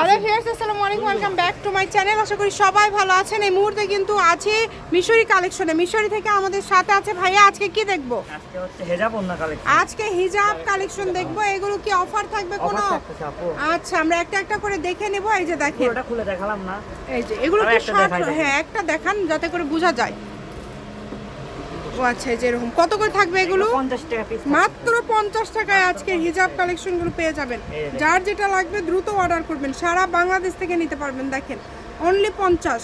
Hello viewers আসসালামু আলাইকুম welcome back to my channel. আশা করি সবাই ভালো আছেন। এই মুহূর্তে কিন্তু আছে মিশরি কালেকশনে। মিশরি থেকে আমাদের সাথে আছে ভাইয়া আজকে কি দেখব? আজকে হেজাব কালেকশন। দেখব। এগুলো কি অফার থাকবে কোনো? আচ্ছা আমরা একটা একটা করে দেখে নেব। এই যে দেখেন। খুলে দেখালাম না। এই যে এগুলো কি শর্ট? হ্যাঁ একটা দেখান যাতে করে বোঝা যায়। ও আচ্ছা যে এরকম। কত করে থাকবে এগুলো পঞ্চাশ টাকা পিস মাত্র পঞ্চাশ টাকায় আজকে হিজাব কালেকশনগুলো পেয়ে যাবেন। যার যেটা লাগবে দ্রুত অর্ডার করবেন। সারা বাংলাদেশ থেকে নিতে পারবেন দেখেন। অনলি পঞ্চাশ।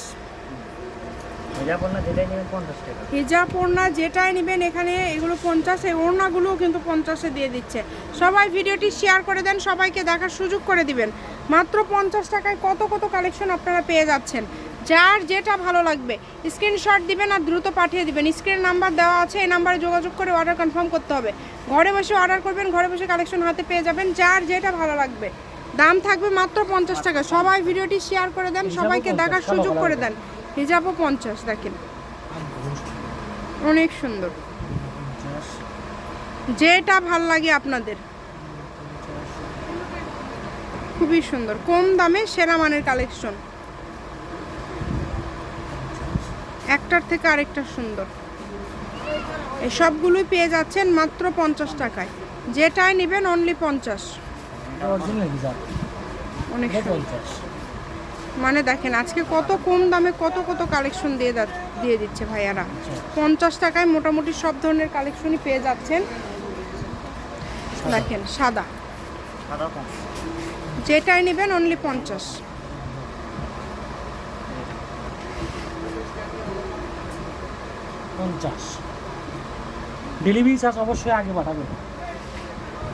হেজাব ওড়না যেটাই নেবেন এখানে এগুলো পঞ্চাশ ওড়নাগুলোও কিন্তু পঞ্চাশে দিয়ে দিচ্ছে। সবাই ভিডিওটি শেয়ার করে দেন সবাইকে দেখার সুযোগ করে দিবেন। মাত্র পঞ্চাশ টাকায় কত কত কালেকশন আপনারা পেয়ে যাচ্ছেন। যার যেটা ভালো লাগবে। স্ক্রিনশট দিবেন আর দ্রুত পাঠিয়ে দিবেন। স্ক্রিন নাম্বার দেওয়া আছে এই নাম্বারে যোগাযোগ করে অর্ডার কনফার্ম করতে হবে। ঘরে বসে অর্ডার করবেন ঘরে বসে কালেকশন হাতে পেয়ে যাবেন যার যেটা ভালো লাগবে। দাম থাকবে মাত্র পঞ্চাশ টাকা। সবাই ভিডিওটি শেয়ার করে দেন সবাইকে দেখার সুযোগ করে দেন। হিজাবও পঞ্চাশ দেখেন। অনেক সুন্দর। যেটা ভালো লাগে আপনাদের। খুবই সুন্দর। কম দামে সেরা মানের কালেকশন একটার থেকে আরেকটা সুন্দর। এই সবগুলোই পেয়ে যাচ্ছেন মাত্র পঞ্চাশ টাকায়। যেটাই নেবেন অনলি পঞ্চাশ। অনেক মানে দেখেন আজকে কত কম দামে কত কত কালেকশন দিয়ে দিয়ে দিচ্ছে ভাইয়ারা। পঞ্চাশ টাকায় মোটামুটি সব ধরনের কালেকশনই পেয়ে যাচ্ছেন। দেখেন সাদা। যেটাই নেবেন অনলি পঞ্চাশ। পঞ্চাশ। ডেলিভারি চার্জ অবশ্যই আগে পাঠাবেন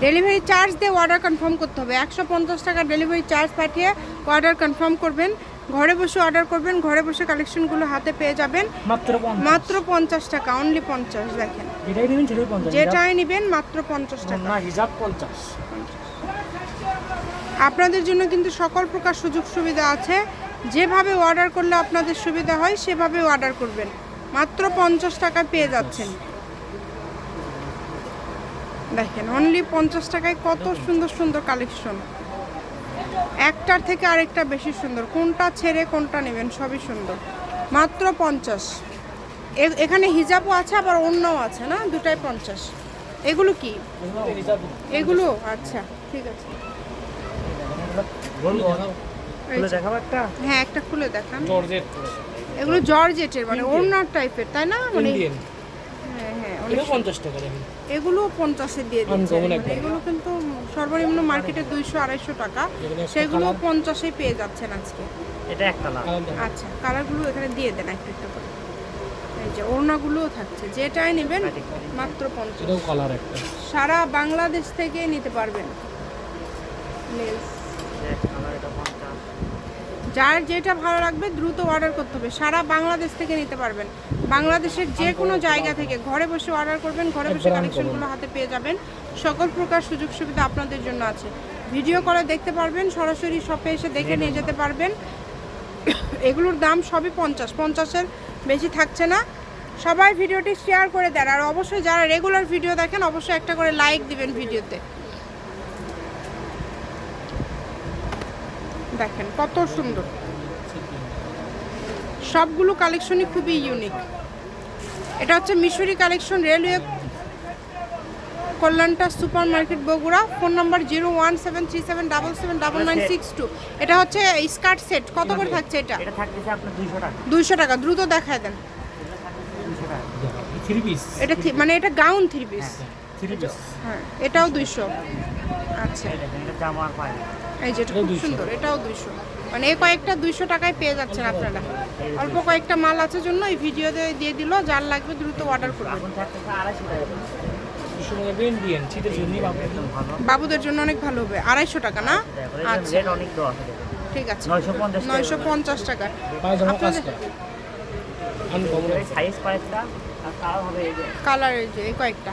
ডেলিভারি চার্জ দিয়ে অর্ডার কনফার্ম করতে হবে। একশো পঞ্চাশ টাকা ডেলিভারি চার্জ পাঠিয়ে অর্ডার কনফার্ম করবেন। ঘরে বসে অর্ডার করবেন। ঘরে বসে কালেকশনগুলো হাতে পেয়ে যাবেন। মাত্র পঞ্চাশ। মাত্র পঞ্চাশ টাকা অনলি পঞ্চাশ দেখেন। যেটাই নেবেন সেটাই পঞ্চাশ। যেটাই নেবেন মাত্র পঞ্চাশ টাকা। না পঞ্চাশ। আপনাদের জন্য কিন্তু সকল প্রকার সুযোগ সুবিধা আছে। যেভাবে অর্ডার করলে আপনাদের সুবিধা হয় সেভাবে অর্ডার করবেন। মাত্র পঞ্চাশ টাকা পেয়ে যাচ্ছেন। দেখেন অনলি পঞ্চাশ টাকায় কত সুন্দর সুন্দর কালেকশন একটার থেকে আরেকটা বেশি সুন্দর। কোনটা ছেড়ে কোনটা নেবেন সবই সুন্দর। মাত্র পঞ্চাশ। এখানে হিজাবও আছে আবার অন্যও আছে না? দুটাই পঞ্চাশ। এগুলো কি? এগুলো আচ্ছা ঠিক আছে। খুলে দেখাবো একটা। হ্যাঁ একটা খুলে দেখান। জর্জেট এগুলো জর্জেটের মানে ওড়নার টাইপের তাই না? মানে হ্যাঁ হ্যাঁ পঞ্চাশ এগুলো দিয়ে দিচ্ছে। মানে। এগুলো কিন্তু সর্বনিম্ন মার্কেটে দুইশো আড়াইশো টাকা। সেগুলো পঞ্চাশে পেয়ে যাচ্ছেন আজকে। এটা একটা। আচ্ছা কালারগুলো এখানে দিয়ে দেন একটু একটু করে। এই যে ওড়নাগুলোও থাকছে। যেটাই নেবেন মাত্র পঞ্চাশ। এটাও কালার একটা। সারা বাংলাদেশ থেকে নিতে পারবেন। যার যেটা ভালো লাগবে দ্রুত অর্ডার করতে হবে। সারা বাংলাদেশ থেকে নিতে পারবেন। বাংলাদেশের যে কোনো জায়গা থেকে ঘরে বসে অর্ডার করবেন ঘরে বসে কালেকশনগুলো হাতে পেয়ে যাবেন। সকল প্রকার সুযোগ সুবিধা আপনাদের জন্য আছে। ভিডিও কলে দেখতে পারবেন সরাসরি শপে এসে দেখে নিয়ে যেতে পারবেন। এগুলোর দাম সবই পঞ্চাশ। পঞ্চাশের বেশি থাকছে না। সবাই ভিডিওটি শেয়ার করে দেন। আর অবশ্যই যারা রেগুলার ভিডিও দেখেন অবশ্যই একটা করে লাইক দিবেন ভিডিওতে দেখেন কত সুন্দর। সবগুলো কালেকশনই খুবই ইউনিক এটা হচ্ছে Mishri collection railway কল্যাণটা super market Bogura. Phone number zero one seven three seven double seven double nine six two. এটা হচ্ছে স্কার্ট সেট। কত করে থাকছে এটা? দুইশো টাকা। দ্রুত দেখায় দেন। এটা মানে এটা gown three piece three piece হ্যাঁ এটাও দুইশো। আচ্ছা। এই যেটা খুব সুন্দর এটাও দুইশো। মানে এই কয়েকটা দুইশো টাকায় পেয়ে যাচ্ছেন আপনারা। অল্প কয়েকটা মাল আছে জন্য এই ভিডিওতে দিয়ে দিল যার লাগবে দ্রুত অর্ডার করবেন। বাবুদের জন্য অনেক ভালো হবে আড়াইশো টাকা না? আচ্ছা। ঠিক আছে। নয়শো পঞ্চাশ টাকা। কালার হবে এই যে কালার এই যে এই কয়েকটা।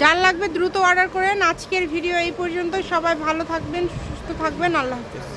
যার লাগবে দ্রুত অর্ডার করেন আজকের ভিডিও এই পর্যন্ত সবাই ভালো থাকবেন, সুস্থ থাকবেন। আল্লাহ হাফিজ।